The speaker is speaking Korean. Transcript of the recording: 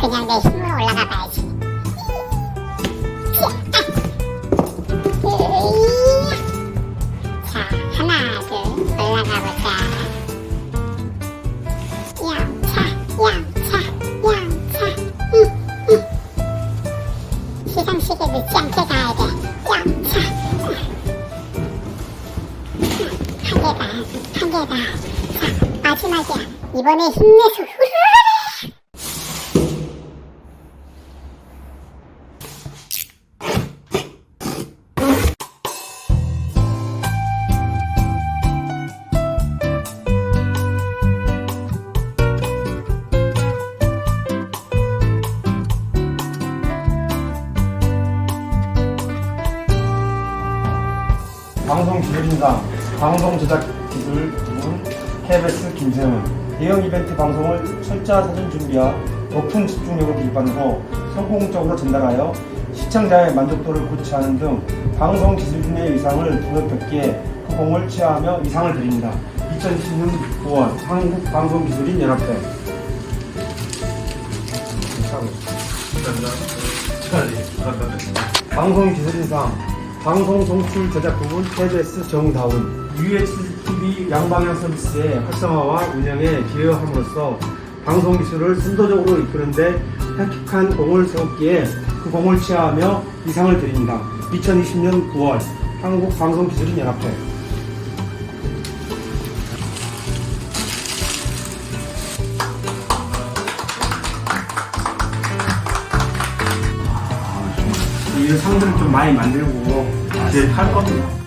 그냥 내 힘으로 올라가 봐야지. 자, 하나, 둘, 올라가 보자. 양차, 양차, 양차. 응, 응. 시상식에 늦지 않게 가야 돼. 양차. 한 개 다, 한 개 다. 자, 마지막이야. 이번에 힘내서 후루루루. 방송 기술인상, 방송 제작 기술 부문, KBS 김세훈, 대형 이벤트 방송을 철저한 사전 준비와 높은 집중력을 기반으로 성공적으로 전달하여 시청자의 만족도를 고취하는 등 방송 기술인의 의상을 등급뵙기에 후공을 취하하며 이상을 드립니다. 2010년 9월 한국방송기술인 연합회. 방송기술인상 방송 송출 제작 부문 KBS 정다운 UHTV 양방향 서비스의 활성화와 운영에 기여함으로써 방송 기술을 순도적으로 이끄는데 획획한 공을 세웠기에 그 공을 취하하며 이상을 드립니다. 2020년 9월 한국방송기술인연합회 이 상들을 좀 많이 만들고 이제 할. 축하드립니다.